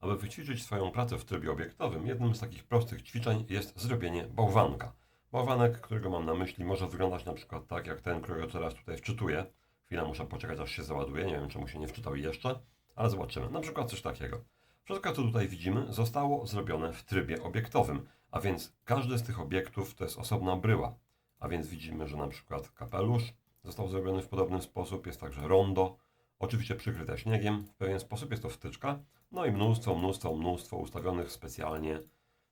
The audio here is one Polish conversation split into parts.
Aby wyćwiczyć swoją pracę w trybie obiektowym, jednym z takich prostych ćwiczeń jest zrobienie bałwanka. Bałwanek, którego mam na myśli, może wyglądać na przykład tak, jak ten, którego teraz tutaj wczytuję. Chwilę muszę poczekać, aż się załaduje. Nie wiem, czemu się nie wczytał jeszcze, ale zobaczymy. Na przykład coś takiego. Wszystko, co tutaj widzimy, zostało zrobione w trybie obiektowym, a więc każdy z tych obiektów to jest osobna bryła. A więc widzimy, że na przykład kapelusz został zrobiony w podobny sposób, jest także rondo, oczywiście przykryte śniegiem, w pewien sposób jest to wtyczka, no i mnóstwo, mnóstwo, mnóstwo ustawionych specjalnie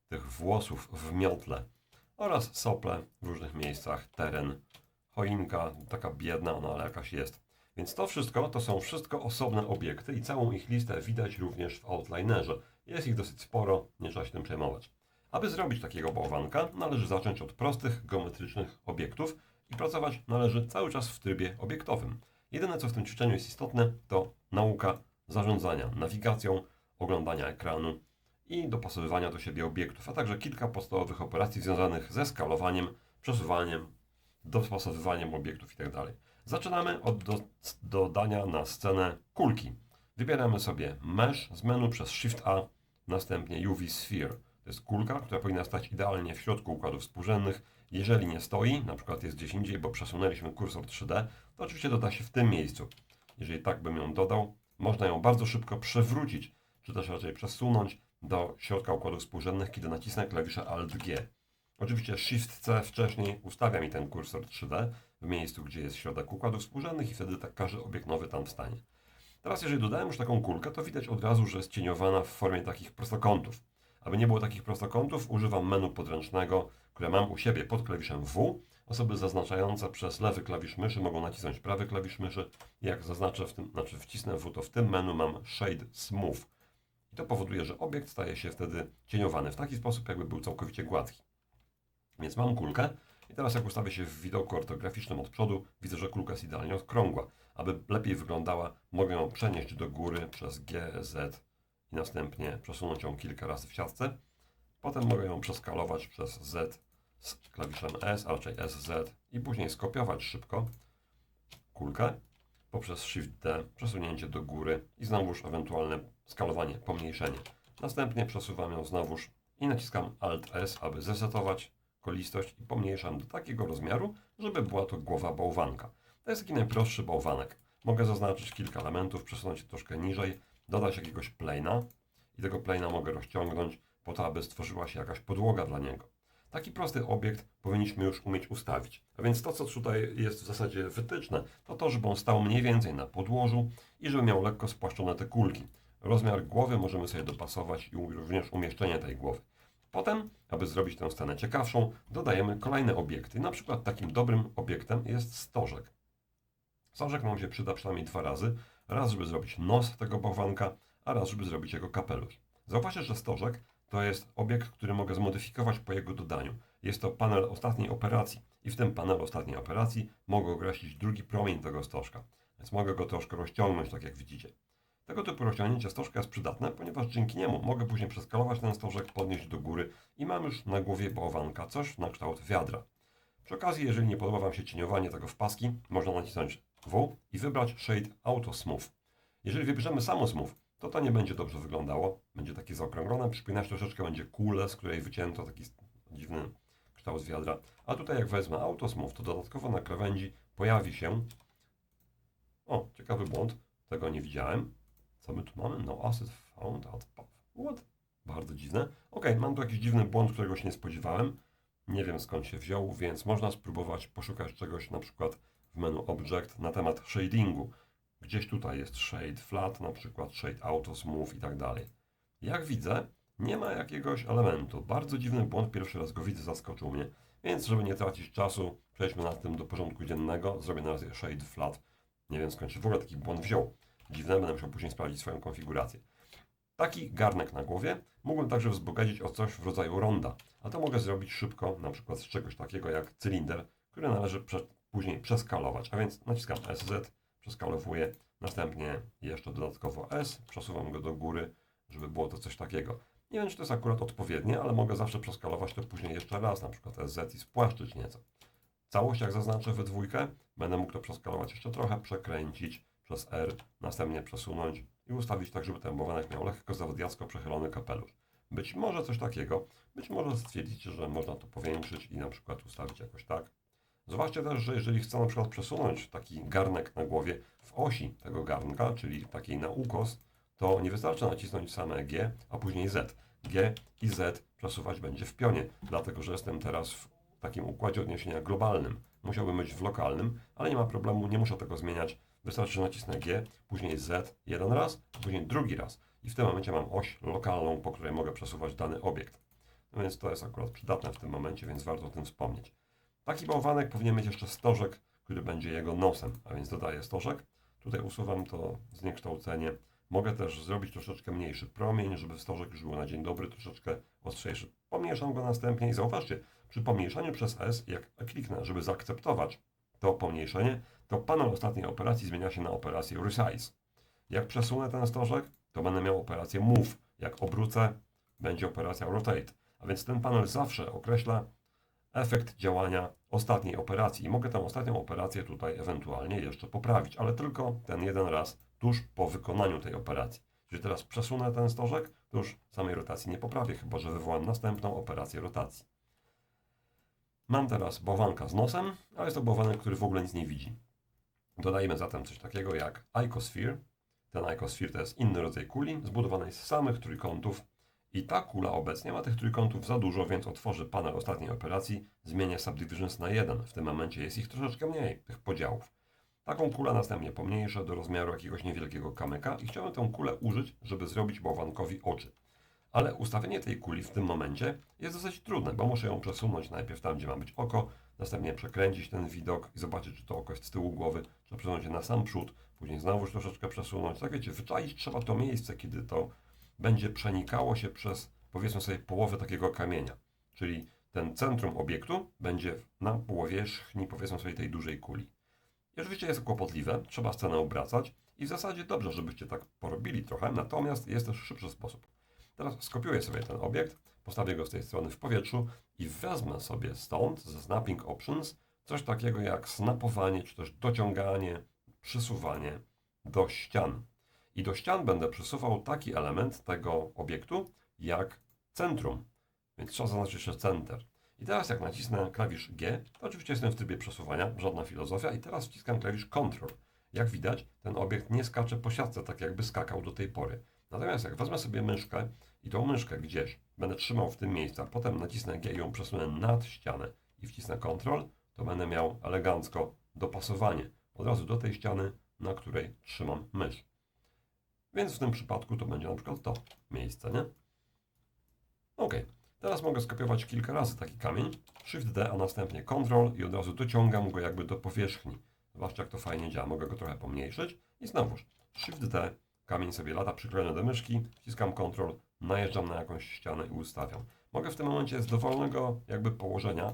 tych włosów w miotle oraz sople w różnych miejscach, teren, choinka, taka biedna, no ale jakaś jest. Więc to wszystko to są wszystko osobne obiekty i całą ich listę widać również w outlinerze. Jest ich dosyć sporo, nie trzeba się tym przejmować. Aby zrobić takiego bałwanka, należy zacząć od prostych, geometrycznych obiektów i pracować należy cały czas w trybie obiektowym. Jedyne, co w tym ćwiczeniu jest istotne, to nauka zarządzania nawigacją, oglądania ekranu i dopasowywania do siebie obiektów, a także kilka podstawowych operacji związanych ze skalowaniem, przesuwaniem, dopasowywaniem obiektów itd. Zaczynamy od do, dodania na scenę kulki. Wybieramy sobie Mesh z menu przez Shift A, następnie UV Sphere. To jest kulka, która powinna stać idealnie w środku układów współrzędnych. Jeżeli nie stoi, na przykład jest gdzieś indziej, bo przesunęliśmy kursor 3D, to oczywiście doda się w tym miejscu. Jeżeli tak bym ją dodał, można ją bardzo szybko przewrócić, czy też raczej przesunąć do środka układów współrzędnych, kiedy nacisnę klawisze Alt-G. Oczywiście Shift-C wcześniej ustawia mi ten kursor 3D w miejscu, gdzie jest środek układów współrzędnych i wtedy tak każdy obiekt nowy tam wstanie. Teraz jeżeli dodałem już taką kulkę, to widać od razu, że jest cieniowana w formie takich prostokątów. Aby nie było takich prostokątów, używam menu podręcznego, które mam u siebie pod klawiszem W. Osoby zaznaczające przez lewy klawisz myszy mogą nacisnąć prawy klawisz myszy. Jak zaznaczę w tym, znaczy wcisnę W, to w tym menu mam Shade Smooth. I to powoduje, że obiekt staje się wtedy cieniowany w taki sposób, jakby był całkowicie gładki. Więc mam kulkę i teraz jak ustawię się w widoku ortograficznym od przodu, widzę, że kulka jest idealnie okrągła. Aby lepiej wyglądała, mogę ją przenieść do góry przez G, Z i następnie przesunąć ją kilka razy w siatce. Potem mogę ją przeskalować przez Z z klawiszem S, a raczej SZ i później skopiować szybko kulkę poprzez Shift D, przesunięcie do góry i znowuż ewentualne skalowanie, pomniejszenie. Następnie przesuwam ją znowuż i naciskam Alt S, aby zresetować kolistość i pomniejszam do takiego rozmiaru, żeby była to głowa bałwanka. To jest taki najprostszy bałwanek. Mogę zaznaczyć kilka elementów, przesunąć je troszkę niżej, dodać jakiegoś plana i tego plana mogę rozciągnąć po to, aby stworzyła się jakaś podłoga dla niego. Taki prosty obiekt powinniśmy już umieć ustawić. A więc to, co tutaj jest w zasadzie wytyczne, to to, żeby on stał mniej więcej na podłożu i żeby miał lekko spłaszczone te kulki. Rozmiar głowy możemy sobie dopasować i również umieszczenie tej głowy. Potem, aby zrobić tę scenę ciekawszą, dodajemy kolejne obiekty. Na przykład takim dobrym obiektem jest stożek. Stożek nam się przyda przynajmniej dwa razy. Raz, żeby zrobić nos tego bałwanka, a raz, żeby zrobić jego kapelusz. Zauważcie, że stożek to jest obiekt, który mogę zmodyfikować po jego dodaniu. Jest to panel ostatniej operacji i w tym panelu ostatniej operacji mogę określić drugi promień tego stożka. Więc mogę go troszkę rozciągnąć, tak jak widzicie. Tego typu rozciągnięcie stożka jest przydatne, ponieważ dzięki niemu mogę później przeskalować ten stożek, podnieść do góry i mam już na głowie bałwanka coś na kształt wiadra. Przy okazji, jeżeli nie podoba Wam się cieniowanie tego w paski, można nacisnąć W i wybrać Shade Auto Smooth. Jeżeli wybierzemy samo Smooth, to to nie będzie dobrze wyglądało. Będzie takie zaokrąglone, przypominać troszeczkę będzie kulę, z której wycięto taki dziwny kształt wiadra. A tutaj jak wezmę Auto Smooth, to dodatkowo na krawędzi pojawi się... O, ciekawy błąd, tego nie widziałem. Co my tu mamy? No asset found path. What? Bardzo dziwne. Ok, mam tu jakiś dziwny błąd, którego się nie spodziewałem. Nie wiem skąd się wziął, więc można spróbować poszukać czegoś na przykład w menu Object na temat shadingu. Gdzieś tutaj jest shade flat, na przykład shade auto smooth i tak dalej. Jak widzę, nie ma jakiegoś elementu. Bardzo dziwny błąd, pierwszy raz go widzę, zaskoczył mnie. Więc żeby nie tracić czasu, przejdźmy na tym do porządku dziennego. Zrobię na razie shade flat. Nie wiem skąd się w ogóle taki błąd wziął. Dziwne, będę musiał później sprawdzić swoją konfigurację. Taki garnek na głowie mógłbym także wzbogacić o coś w rodzaju ronda, a to mogę zrobić szybko, na przykład z czegoś takiego jak cylinder, który należy prze, później przeskalować, a więc naciskam SZ, przeskalowuję, następnie jeszcze dodatkowo S, przesuwam go do góry, żeby było to coś takiego. Nie wiem, czy to jest akurat odpowiednie, ale mogę zawsze przeskalować to później jeszcze raz, na przykład SZ i spłaszczyć nieco. Całość, jak zaznaczę we dwójkę, będę mógł to przeskalować jeszcze trochę, przekręcić, przez R, następnie przesunąć i ustawić tak, żeby ten bałwanek miał lekko zawadiacko przechylony kapelusz. Być może coś takiego, być może stwierdzicie, że można to powiększyć i na przykład ustawić jakoś tak. Zobaczcie też, że jeżeli chcę na przykład przesunąć taki garnek na głowie w osi tego garnka, czyli takiej na ukos, to nie wystarczy nacisnąć same G, a później Z. G i Z przesuwać będzie w pionie, dlatego że jestem teraz w takim układzie odniesienia globalnym. Musiałbym być w lokalnym, ale nie ma problemu, nie muszę tego zmieniać. Wystarczy, że nacisnę G, później Z jeden raz, później drugi raz. I w tym momencie mam oś lokalną, po której mogę przesuwać dany obiekt. No więc to jest akurat przydatne w tym momencie, więc warto o tym wspomnieć. Taki bałwanek powinien mieć jeszcze stożek, który będzie jego nosem, a więc dodaję stożek. Tutaj usuwam to zniekształcenie. Mogę też zrobić troszeczkę mniejszy promień, żeby stożek już był na dzień dobry troszeczkę ostrzejszy. Pomniejszam go następnie i zauważcie, przy pomniejszaniu przez S, jak kliknę, żeby zaakceptować to pomniejszenie, to panel ostatniej operacji zmienia się na operację Resize. Jak przesunę ten stożek, to będę miał operację Move. Jak obrócę, będzie operacja Rotate. A więc ten panel zawsze określa efekt działania ostatniej operacji. I mogę tę ostatnią operację tutaj ewentualnie jeszcze poprawić, ale tylko ten jeden raz tuż po wykonaniu tej operacji. Jeżeli teraz przesunę ten stożek, to już samej rotacji nie poprawię, chyba że wywołam następną operację rotacji. Mam teraz bałwanka z nosem, ale jest to bałwanek, który w ogóle nic nie widzi. Dodajmy zatem coś takiego jak icosphere. Ten icosphere to jest inny rodzaj kuli, zbudowanej z samych trójkątów i ta kula obecnie ma tych trójkątów za dużo, więc otworzy panel ostatniej operacji, zmienię subdivisions na 1. W tym momencie jest ich troszeczkę mniej, tych podziałów. Taką kulę następnie pomniejszę do rozmiaru jakiegoś niewielkiego kamyka i chciałbym tę kulę użyć, żeby zrobić bałwankowi oczy. Ale ustawienie tej kuli w tym momencie jest dosyć trudne, bo muszę ją przesunąć najpierw tam, gdzie ma być oko, następnie przekręcić ten widok i zobaczyć, czy to oko jest z tyłu głowy, czy przesunąć je na sam przód, później znowuż troszeczkę przesunąć. Tak wiecie, wyczaić trzeba to miejsce, kiedy to będzie przenikało się przez, powiedzmy sobie, połowę takiego kamienia. Czyli ten centrum obiektu będzie na powierzchni, powiedzmy sobie, tej dużej kuli. I oczywiście jest to kłopotliwe, trzeba scenę obracać i w zasadzie dobrze, żebyście tak porobili trochę, natomiast jest też szybszy sposób. Teraz skopiuję sobie ten obiekt, postawię go z tej strony w powietrzu i wezmę sobie stąd ze Snapping Options coś takiego jak snapowanie, czy też dociąganie, przysuwanie do ścian. I do ścian będę przesuwał taki element tego obiektu jak centrum. Więc trzeba zaznaczyć jeszcze center. I teraz jak nacisnę klawisz G, to oczywiście jestem w trybie przesuwania, żadna filozofia. I teraz wciskam klawisz Ctrl. Jak widać, ten obiekt nie skacze po siatce, tak jakby skakał do tej pory. Natomiast jak wezmę sobie myszkę i tą myszkę gdzieś będę trzymał w tym miejscu, a potem nacisnę G i ją przesunę nad ścianę i wcisnę Ctrl, to będę miał elegancko dopasowanie od razu do tej ściany, na której trzymam mysz. Więc w tym przypadku to będzie na przykład to miejsce, nie? Ok, teraz mogę skopiować kilka razy taki kamień, Shift D, a następnie Ctrl i od razu dociągam go jakby do powierzchni. Zobaczcie jak to fajnie działa, mogę go trochę pomniejszyć i znowuż Shift D, kamień sobie lata przyklejony do myszki, wciskam Ctrl, najeżdżam na jakąś ścianę i ustawiam. Mogę w tym momencie z dowolnego jakby położenia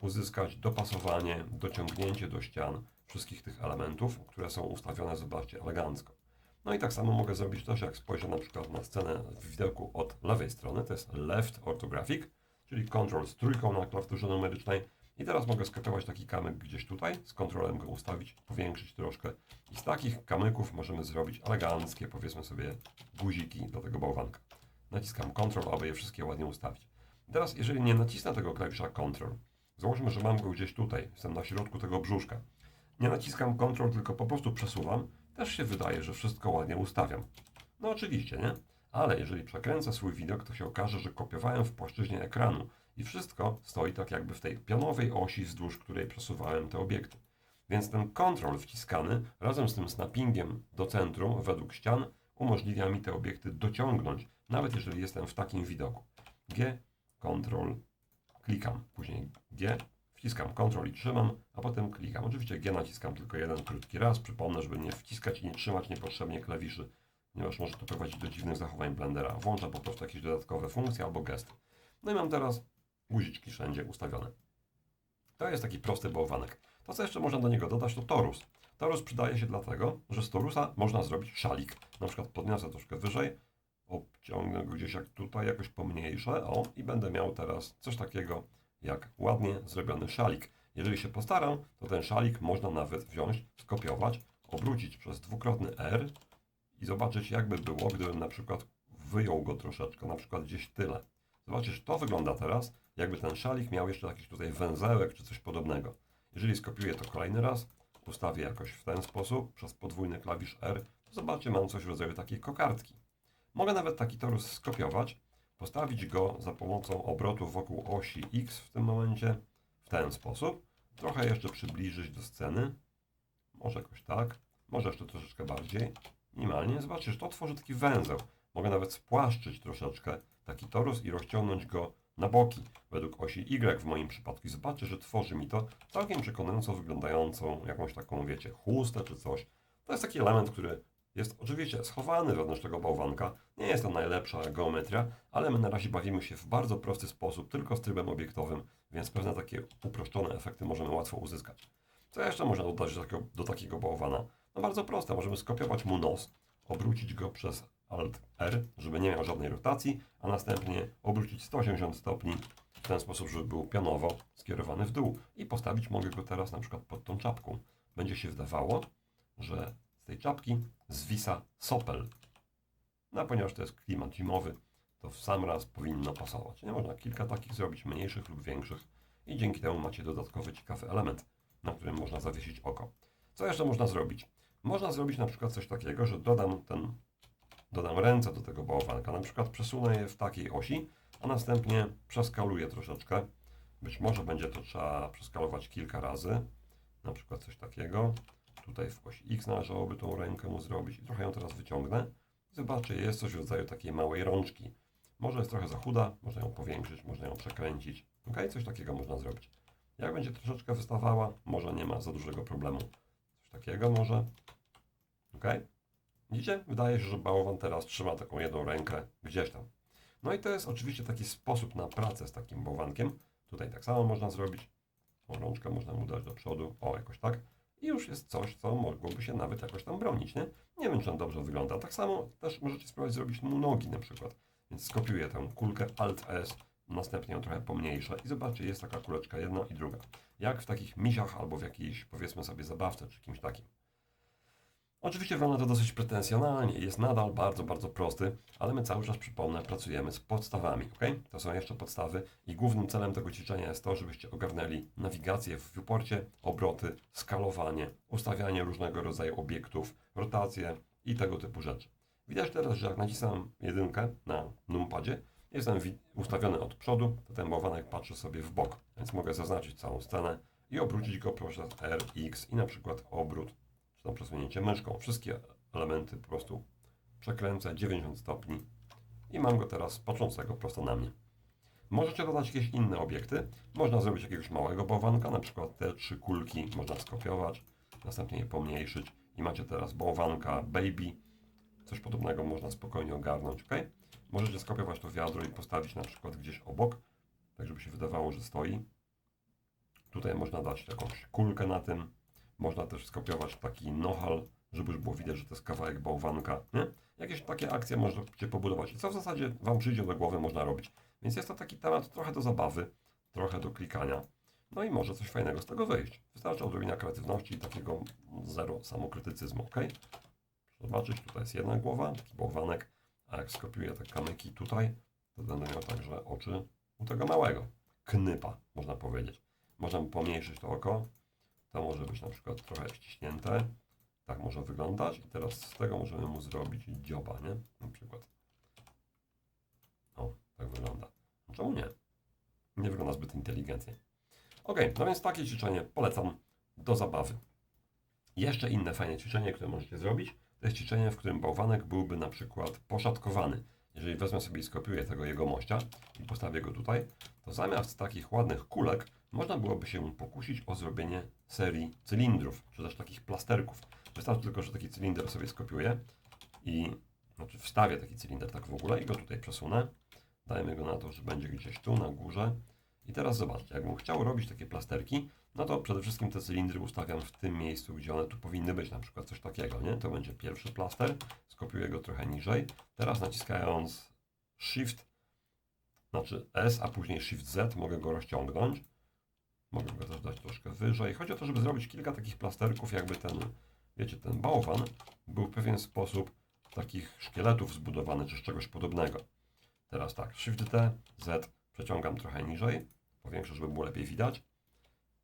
uzyskać dopasowanie, dociągnięcie do ścian wszystkich tych elementów, które są ustawione, zobaczcie, elegancko. No i tak samo mogę zrobić też, jak spojrzę na przykład na scenę w widełku od lewej strony, to jest Left Orthographic, czyli Ctrl z trójką na klawiaturze numerycznej. I teraz mogę skopiować taki kamyk gdzieś tutaj, z kontrolem go ustawić, powiększyć troszkę. I z takich kamyków możemy zrobić eleganckie, powiedzmy sobie, guziki do tego bałwanka. Naciskam Ctrl, aby je wszystkie ładnie ustawić. Teraz, jeżeli nie nacisnę tego klawisza Ctrl, załóżmy, że mam go gdzieś tutaj, jestem na środku tego brzuszka. Nie naciskam Ctrl, tylko po prostu przesuwam, też się wydaje, że wszystko ładnie ustawiam. No oczywiście, nie? Ale jeżeli przekręcę swój widok, to się okaże, że kopiowałem w płaszczyźnie ekranu i wszystko stoi tak jakby w tej pionowej osi, wzdłuż której przesuwałem te obiekty. Więc ten kontrol wciskany razem z tym snappingiem do centrum według ścian umożliwia mi te obiekty dociągnąć, nawet jeżeli jestem w takim widoku. G, Ctrl, klikam, później G, wciskam Ctrl i trzymam, a potem klikam. Oczywiście G naciskam tylko jeden krótki raz. Przypomnę, żeby nie wciskać i nie trzymać niepotrzebnie klawiszy, ponieważ może to prowadzić do dziwnych zachowań Blendera. Włączam po prostu jakieś dodatkowe funkcje albo gesty. No i mam teraz guziczki wszędzie ustawione. To jest taki prosty bałwanek. To, co jeszcze można do niego dodać, to torus. Torus przydaje się dlatego, że z torusa można zrobić szalik. Na przykład podniosę troszkę wyżej, obciągnę go gdzieś jak tutaj, jakoś pomniejszę, o, i będę miał teraz coś takiego jak ładnie zrobiony szalik. Jeżeli się postaram, to ten szalik można nawet wziąć, skopiować, obrócić przez dwukrotny R i zobaczyć, jakby było, gdybym na przykład wyjął go troszeczkę, na przykład gdzieś tyle. Zobaczysz, to wygląda teraz, jakby ten szalik miał jeszcze jakiś tutaj węzełek czy coś podobnego. Jeżeli skopiuję to kolejny raz, ustawię jakoś w ten sposób, przez podwójny klawisz R, to zobaczcie, mam coś w rodzaju takiej kokardki. Mogę nawet taki torus skopiować, postawić go za pomocą obrotu wokół osi X w tym momencie, w ten sposób. Trochę jeszcze przybliżyć do sceny. Może jakoś tak, może jeszcze troszeczkę bardziej. Minimalnie. Zobaczcie, że to tworzy taki węzeł. Mogę nawet spłaszczyć troszeczkę taki torus i rozciągnąć go na boki według osi Y w moim przypadku. I zobaczcie, że tworzy mi to całkiem przekonująco wyglądającą jakąś taką, wiecie, chustę czy coś. To jest taki element, który jest oczywiście schowany wewnątrz tego bałwanka. Nie jest to najlepsza geometria, ale my na razie bawimy się w bardzo prosty sposób, tylko z trybem obiektowym, więc pewne takie uproszczone efekty możemy łatwo uzyskać. Co jeszcze można dodać do takiego, do takiego bałwana? No bardzo proste, możemy skopiować mu nos, obrócić go przez Alt R, żeby nie miał żadnej rotacji, a następnie obrócić 180 stopni w ten sposób, żeby był pionowo skierowany w dół. I postawić mogę go teraz na przykład pod tą czapką. Będzie się wydawało, że z tej czapki zwisa sopel. No a ponieważ to jest klimat zimowy, to w sam raz powinno pasować. Nie można kilka takich zrobić, mniejszych lub większych i dzięki temu macie dodatkowy ciekawy element, na którym można zawiesić oko. Co jeszcze można zrobić? Można zrobić na przykład coś takiego, że dodam ten, dodam ręce do tego bałwanka, na przykład przesunę je w takiej osi, a następnie przeskaluję troszeczkę. Być może będzie to trzeba przeskalować kilka razy, na przykład coś takiego. Tutaj w osi X należałoby tą rękę mu zrobić i trochę ją teraz wyciągnę. Zobaczcie, jest coś w rodzaju takiej małej rączki. Może jest trochę za chuda, można ją powiększyć, można ją przekręcić. Ok, coś takiego można zrobić. Jak będzie troszeczkę wystawała, może nie ma za dużego problemu. Coś takiego może. Ok? Widzicie? Wydaje się, że bałwan teraz trzyma taką jedną rękę gdzieś tam. No i to jest oczywiście taki sposób na pracę z takim bałwankiem. Tutaj tak samo można zrobić. Tą rączkę można mu dać do przodu. O, jakoś tak. I już jest coś, co mogłoby się nawet jakoś tam bronić, nie? Nie wiem, czy on dobrze wygląda. Tak samo też możecie spróbować zrobić mu nogi na przykład. Więc skopiuję tę kulkę Alt-S, następnie ją trochę pomniejszę i zobaczcie, jest taka kuleczka jedna i druga. Jak w takich misiach albo w jakiejś, powiedzmy sobie, zabawce czy kimś takim. Oczywiście wygląda to dosyć pretensjonalnie, jest nadal bardzo, bardzo prosty, ale my cały czas, przypomnę, pracujemy z podstawami, ok? To są jeszcze podstawy i głównym celem tego ćwiczenia jest to, żebyście ogarnęli nawigację w viewporcie, obroty, skalowanie, ustawianie różnego rodzaju obiektów, rotację i tego typu rzeczy. Widać teraz, że jak nacisam jedynkę na numpadzie, jestem wi- ustawiony od przodu, to ten bałwanek patrzy sobie w bok, więc mogę zaznaczyć całą scenę i obrócić go przez R, X i na przykład obrót czy przesunięcie myszką. Wszystkie elementy po prostu przekręcę 90 stopni i mam go teraz patrzącego prosto na mnie. Możecie dodać jakieś inne obiekty. Można zrobić jakiegoś małego bałwanka, na przykład te trzy kulki można skopiować, następnie je pomniejszyć i macie teraz bałwanka baby. Coś podobnego można spokojnie ogarnąć, ok? Możecie skopiować to wiadro i postawić na przykład gdzieś obok, tak żeby się wydawało, że stoi. Tutaj można dać jakąś kulkę na tym. Można też skopiować taki nohal, żeby już było widać, że to jest kawałek bałwanka. Nie? Jakieś takie akcje możecie pobudować. I co w zasadzie Wam przyjdzie do głowy, można robić. Więc jest to taki temat trochę do zabawy, trochę do klikania. No i może coś fajnego z tego wyjść. Wystarczy odrobina kreatywności i takiego zero samokrytycyzmu, ok? Zobaczyć, tutaj jest jedna głowa, taki bałwanek, a jak skopiuję te kamyki tutaj, to będę miał także oczy u tego małego. Knypa, można powiedzieć. Możemy pomniejszyć to oko. To może być na przykład trochę ściśnięte. Tak może wyglądać. I teraz z tego możemy mu zrobić dzioba, nie? Na przykład. O, tak wygląda. No Czemu nie? Nie wygląda zbyt inteligentnie. Ok, no więc takie ćwiczenie polecam do zabawy. Jeszcze inne fajne ćwiczenie, które możecie zrobić, to jest ćwiczenie, w którym bałwanek byłby na przykład poszatkowany. Jeżeli wezmę sobie i skopiuję tego jego mościa i postawię go tutaj, to zamiast takich ładnych kulek można byłoby się pokusić o zrobienie serii cylindrów, czy też takich plasterków. Wystarczy tylko, że taki cylinder sobie skopiuję i znaczy wstawię taki cylinder tak w ogóle i go tutaj przesunę. Dajmy go na to, że będzie gdzieś tu na górze. I teraz zobaczcie, jakbym chciał robić takie plasterki, no to przede wszystkim te cylindry ustawiam w tym miejscu, gdzie one tu powinny być, na przykład coś takiego, nie? To będzie pierwszy plaster, skopiuję go trochę niżej. Teraz naciskając Shift, znaczy S, a później Shift Z, mogę go rozciągnąć. Mogę go też dać troszkę wyżej. Chodzi o to, żeby zrobić kilka takich plasterków, jakby ten, wiecie, ten bałwan był w pewien sposób takich szkieletów zbudowany, czy z czegoś podobnego. Teraz tak, Shift D, Z, przeciągam trochę niżej, powiększę, żeby było lepiej widać.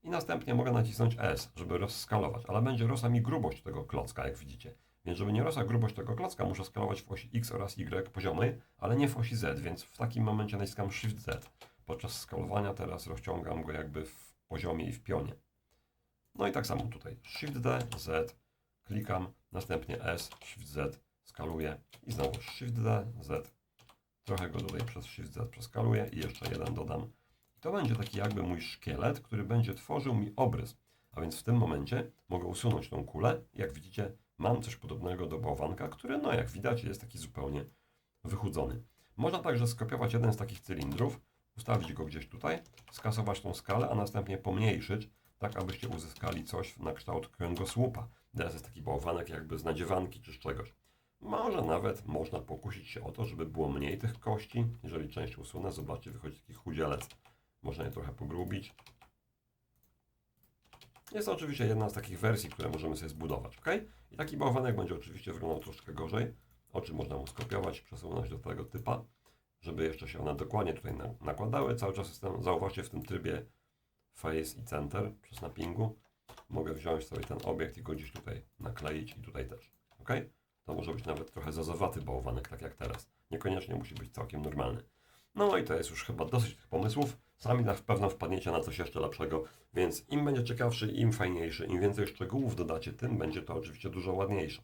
I następnie mogę nacisnąć S, żeby rozskalować, ale będzie rosła mi grubość tego klocka, jak widzicie. Więc żeby nie rosła grubość tego klocka, muszę skalować w osi X oraz Y poziomej, ale nie w osi Z, więc w takim momencie naciskam Shift Z. Podczas skalowania teraz rozciągam go jakby w poziomie i w pionie. No i tak samo tutaj. Shift D, Z, klikam, następnie S, Shift Z, skaluję i znowu Shift D, Z. Trochę go tutaj przez Shift Z przeskaluję i jeszcze jeden dodam. I to będzie taki jakby mój szkielet, który będzie tworzył mi obrys. A więc w tym momencie mogę usunąć tą kulę. Jak widzicie, mam coś podobnego do bałwanka, który, no jak widać, jest taki zupełnie wychudzony. Można także skopiować jeden z takich cylindrów, ustawić go gdzieś tutaj, skasować tą skalę, a następnie pomniejszyć, tak abyście uzyskali coś na kształt kręgosłupa. Teraz jest taki bałwanek jakby z nadziewanki czy z czegoś. Może nawet można pokusić się o to, żeby było mniej tych kości. Jeżeli część usunę, zobaczcie, wychodzi taki chudzielec. Można je trochę pogrubić. Jest to oczywiście jedna z takich wersji, które możemy sobie zbudować, ok? I taki bałwanek będzie oczywiście wyglądał troszkę gorzej. Oczy można mu skopiować, przesunąć do tego typa, żeby jeszcze się one dokładnie tutaj na- nakładały. Cały czas jestem, zauważcie, w tym trybie Face i Center przy snappingu. Mogę wziąć sobie ten obiekt i go gdzieś tutaj nakleić i tutaj też, ok? To może być nawet trochę zazowaty bałwanek, tak jak teraz. Niekoniecznie musi być całkiem normalny. No i to jest już chyba dosyć tych pomysłów. Sami na pewno wpadniecie na coś jeszcze lepszego, więc im będzie ciekawszy, im fajniejszy, im więcej szczegółów dodacie, tym będzie to oczywiście dużo ładniejsze.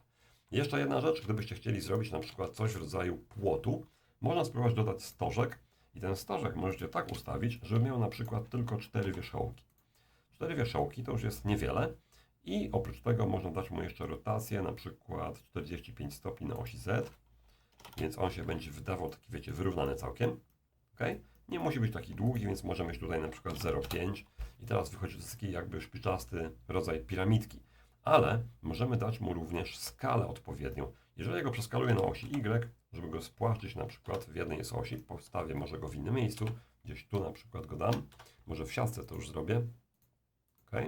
Jeszcze jedna rzecz, gdybyście chcieli zrobić na przykład coś w rodzaju płotu, można spróbować dodać stożek i ten stożek możecie tak ustawić, żeby miał na przykład tylko cztery wierzchołki. Cztery wierzchołki to już jest niewiele i oprócz tego można dać mu jeszcze rotację, na przykład 45 stopni na osi Z, więc on się będzie wydawał taki, wiecie, wyrównany całkiem. ok? Nie musi być taki długi, więc możemy mieć tutaj na przykład 0,5 i teraz wychodzi taki jakby szpiczasty rodzaj piramidki. Ale możemy dać mu również skalę odpowiednią. Jeżeli go przeskaluję na osi Y, żeby go spłaszczyć na przykład w jednej z osi, postawię może go w innym miejscu, gdzieś tu na przykład go dam, może w siatce to już zrobię. ok?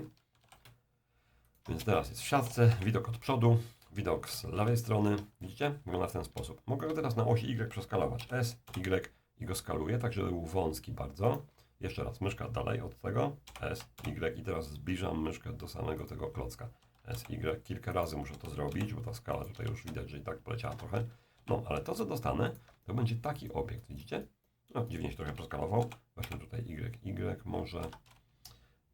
Więc teraz jest w siatce, widok od przodu, widok z lewej strony. Widzicie? Wygląda w ten sposób. Mogę go teraz na osi Y przeskalować. S, Y i go skaluję, tak żeby był wąski bardzo. Jeszcze raz, myszka dalej od tego. S, Y i teraz zbliżam myszkę do samego tego klocka. S, Y. Kilka razy muszę to zrobić, bo ta skala tutaj już widać, że i tak poleciała trochę. No, ale to co dostanę, to będzie taki obiekt, widzicie? No, dziwnie się trochę przeskalował. Właśnie tutaj Y, Y może...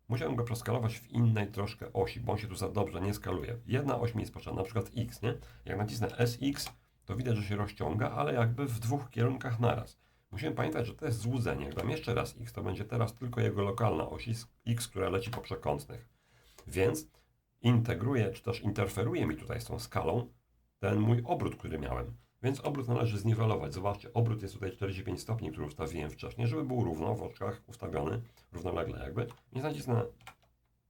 Musiałem go przeskalować w innej troszkę osi, bo on się tu za dobrze nie skaluje. Jedna oś mi jest potrzebna, na przykład X, nie? Jak nacisnę SX, to widać, że się rozciąga, ale jakby w dwóch kierunkach naraz. Musimy pamiętać, że to jest złudzenie. Jak dam jeszcze raz X, to będzie teraz tylko jego lokalna oś X, która leci po przekątnych. Więc integruje, czy też interferuje mi tutaj z tą skalą ten mój obrót, który miałem. Więc obrót należy zniwelować. Zobaczcie, obrót jest tutaj 45 stopni, który ustawiłem wcześniej, żeby był równo w oczkach ustawiony, równolegle jakby. I nacisnę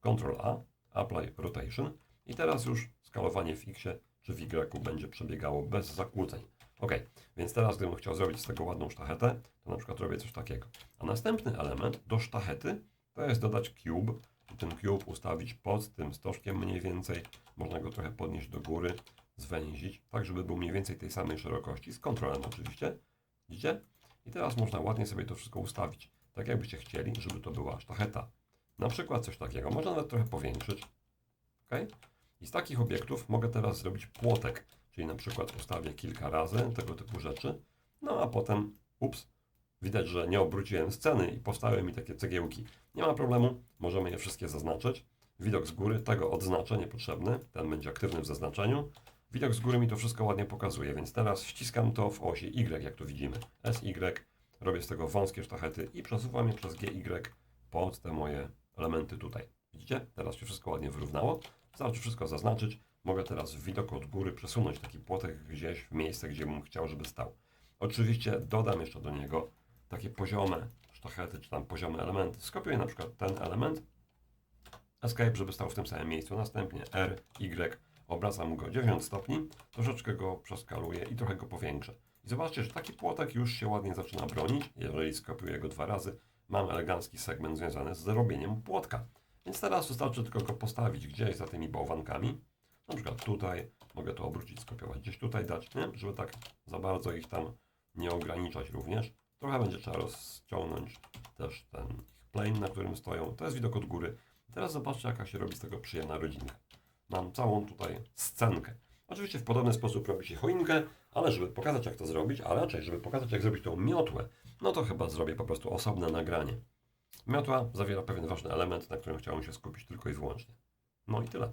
Ctrl A, Apply Rotation i teraz już skalowanie w X czy w Y będzie przebiegało bez zakłóceń. Ok, więc teraz gdybym chciał zrobić z tego ładną sztachetę, to na przykład robię coś takiego. A następny element do sztachety to jest dodać cube ten cube ustawić pod tym stożkiem mniej więcej. Można go trochę podnieść do góry, zwęzić, tak żeby był mniej więcej tej samej szerokości, z kontrolem oczywiście. Widzicie? I teraz można ładnie sobie to wszystko ustawić, tak jakbyście chcieli, żeby to była sztacheta. Na przykład coś takiego. Można nawet trochę powiększyć. ok? I z takich obiektów mogę teraz zrobić płotek, czyli na przykład ustawię kilka razy tego typu rzeczy, no a potem, ups, widać, że nie obróciłem sceny i powstały mi takie cegiełki. Nie ma problemu, możemy je wszystkie zaznaczyć. Widok z góry, tego odznaczę, niepotrzebny, ten będzie aktywny w zaznaczeniu. Widok z góry mi to wszystko ładnie pokazuje, więc teraz ściskam to w osi Y, jak tu widzimy. SY, robię z tego wąskie sztachety i przesuwam je przez GY pod te moje elementy tutaj. Widzicie? Teraz się wszystko ładnie wyrównało. Wystarczy wszystko zaznaczyć. Mogę teraz w widoku od góry przesunąć taki płotek gdzieś w miejsce, gdzie bym chciał, żeby stał. Oczywiście dodam jeszcze do niego takie poziome sztachety, czy tam poziome elementy. Skopiuję na przykład ten element, Escape, żeby stał w tym samym miejscu. Następnie R, Y, obracam go 9 stopni, troszeczkę go przeskaluję i trochę go powiększę. I zobaczcie, że taki płotek już się ładnie zaczyna bronić. Jeżeli skopiuję go dwa razy, mam elegancki segment związany z zrobieniem płotka. Więc teraz wystarczy tylko go postawić gdzieś za tymi bałwankami. Na przykład tutaj, mogę to obrócić, skopiować, gdzieś tutaj dać, nie? Żeby tak za bardzo ich tam nie ograniczać również. Trochę będzie trzeba rozciągnąć też ten ich plane, na którym stoją. To jest widok od góry. Teraz zobaczcie, jaka się robi z tego przyjemna rodzinka. Mam całą tutaj scenkę. Oczywiście w podobny sposób robi się choinkę, ale żeby pokazać, jak to zrobić, a raczej, żeby pokazać, jak zrobić tą miotłę, no to chyba zrobię po prostu osobne nagranie. Miotła zawiera pewien ważny element, na którym chciałem się skupić tylko i wyłącznie. No i tyle.